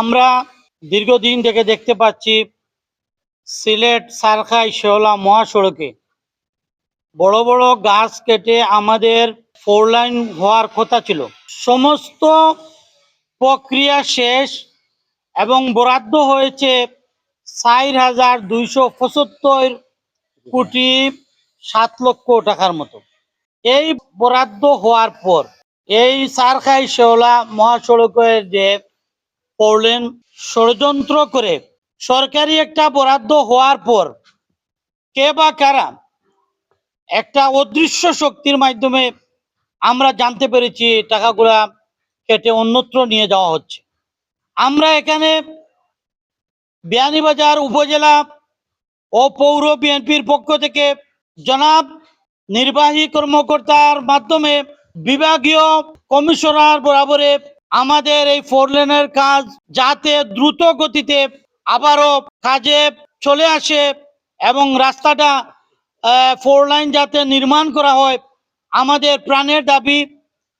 আমরা দীর্ঘদিন থেকে দেখতে পাচ্ছি সিলেট সারখাই শেওলা মহাসড়কে। বড় বড় গাছ কেটে আমাদের ফোর লাইন হওয়ার কথা ছিল। সমস্ত প্রক্রিয়া শেষ এবং বরাদ্দ হয়েছে চার হাজার দুইশো পঁচাত্তর কোটি সাত লক্ষ টাকার মতো। এই বরাদ্দ হওয়ার পর, এই সারখাই শেওলা মহাসড়কের যে পড়লেন ষড়যন্ত্র করে সরকারি একটা বরাদ্দ হওয়ার পর কে বা কারা একটা অদৃশ্য শক্তির মাধ্যমে আমরা জানতে পেরেছি টাকাগুলা কেটে অন্যত্র নিয়ে যাওয়া হচ্ছে। আমরা এখানে বিয়ানীবাজার উপজেলা ও পৌর বিএনপির পক্ষ থেকে জনাব নির্বাহী কর্মকর্তার মাধ্যমে বিভাগীয় কমিশনার বরাবরে আমাদের এই ফোর লেনের কাজ যাতে দ্রুত গতিতে আবারও কাজে চলে আসে এবং রাস্তাটা ফোর লাইন যাতে নির্মাণ করা হয়, আমাদের প্রাণের দাবি,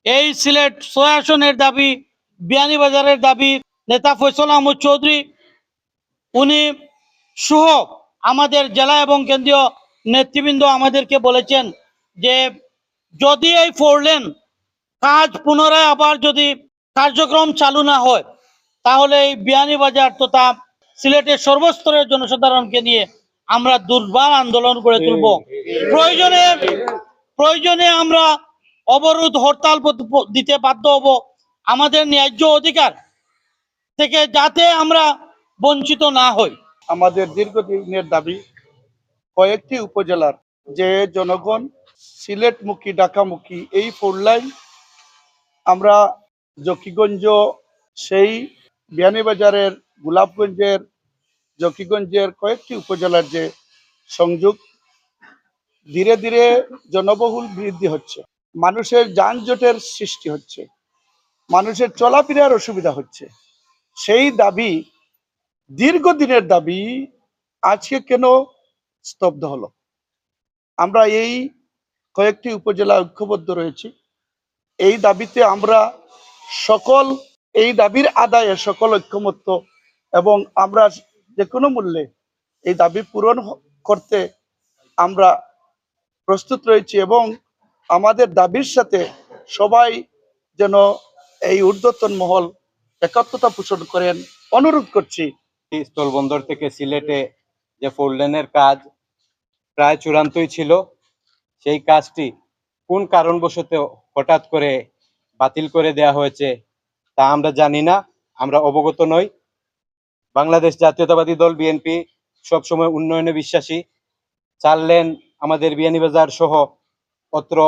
এই সিলেট সয়াসনের দাবি বিয়ানীবাজারের দাবি, নেতা ফৈসল আহমদ চৌধুরী, উনি সহ আমাদের জেলা এবং কেন্দ্রীয় নেতৃবৃন্দ আমাদেরকে বলেছেন যে যদি এই ফোর লেন কাজ পুনরায় আবার যদি কার্যক্রম চালু না হয় তাহলে এই বিয়ানীবাজার তথা সিলেটের সর্বস্তরের জনসাধারণকে নিয়ে আমরা দুর্বার আন্দোলন করে তুলব। প্রয়োজনে প্রয়োজনে আমরা অবরোধ হরতাল দিতে বাধ্য হব। আমাদের ন্যায্য অধিকার থেকে যাতে আমরা বঞ্চিত না হই। আমাদের দীর্ঘদিনের দাবি কয়েকটি উপজেলার যে জনগণ সিলেটমুখী, ঢাকামুখী, এই ফোর লাইন আমরা জকিগঞ্জ, সেই বিয়ানীবাজারের, গোলাপগঞ্জের, জকিগঞ্জের কয়েকটি উপজেলার যে সংযোগ, ধীরে ধীরে জনবহুল বৃদ্ধি হচ্ছে। মানুষের যানজটের সৃষ্টি হচ্ছে। মানুষের চলাফেরার অসুবিধা হচ্ছে। সেই দাবি, দীর্ঘদিনের দাবি, আজকে কেন স্তব্ধ হলো? আমরা এই কয়েকটি উপজেলা ঐক্যবদ্ধ রয়েছে। এই দাবিতে আমরা সকল, এই দাবির আদায়ে সকল ঐক্যমত্য এবং আমরা যে কোনো মূল্যে এই দাবি পূরণ করতে আমরা প্রস্তুত রয়েছি এবং আমাদের দাবির সাথে সবাই যেন এই ঊর্ধ্বতন মহল একাত্মতা পোষণ করেন, অনুরোধ করছি। স্থলবন্দর থেকে সিলেটে যে ফোর লেনের কাজ প্রায় চূড়ান্তই ছিল সেই কাজটি কোন কারণবশত হঠাৎ করে বাতিল করে দেয়া হয়েছে তা আমরা জানি না, আমরা অবগত নই। বাংলাদেশ জাতীয়তাবাদী দল বিএনপি সবসময় উন্নয়নে বিশ্বাসী। চার লেন আমাদের বিয়ানীবাজার সহ অত্র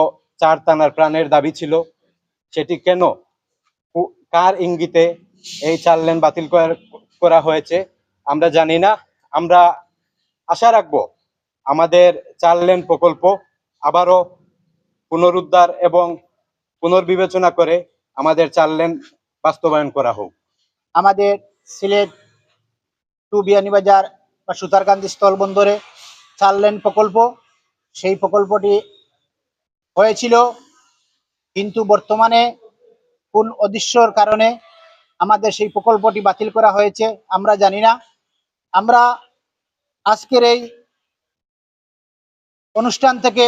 চার টানার প্রাণের দাবি ছিল। সেটি কেন? কার ইঙ্গিতে এই চার লেন বাতিল করা হয়েছে আমরা জানি না। আমরা আশা রাখব আমাদের চার লেন প্রকল্প আবারও পুনরুদ্ধার এবং পুনর্বিবেচনা করে আমাদের চার লেন বাস্তবায়ন করা হোক। আমাদের সিলেট টু বিয়ানীবাজার বা সুতারকান্দি স্থলবন্দরে চার লেন প্রকল্প। সেই প্রকল্পটি হয়েছিল, কিন্তু বর্তমানে কোন অদৃশ্যর কারণে আমাদের সেই প্রকল্পটি বাতিল করা হয়েছে আমরা জানি না। আমরা আজকের এই অনুষ্ঠান থেকে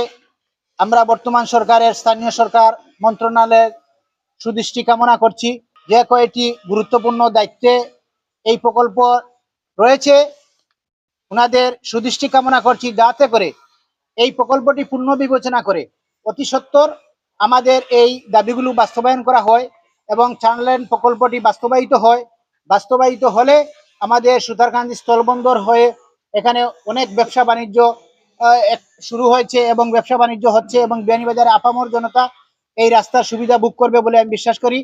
আমরা বর্তমান সরকারের স্থানীয় সরকার, মন্ত্রণালয়ের সুদৃষ্টি কামনা করছি যে কয়েকটি গুরুত্বপূর্ণ দায়িত্বে এই প্রকল্প রয়েছে। ওনাদের সুদৃষ্টি কামনা করছি যাতে করে এই প্রকল্পটি পূর্ণ বিবেচনা করে অতি সত্বর আমাদের এই দাবিগুলো বাস্তবায়ন করা হয় এবং চারলেন প্রকল্পটি বাস্তবায়িত হয়। বাস্তবায়িত হলে আমাদের সুতারকান্দি স্থলবন্দর হয়ে এখানে অনেক ব্যবসা বাণিজ্য শুরু হয়েছে এবং ব্যবসা বাণিজ্য হচ্ছে এবং বিয়ানীবাজারে আপামর জনতা এই রাস্তার সুবিধা বুক করবে বলে আমি বিশ্বাস করি।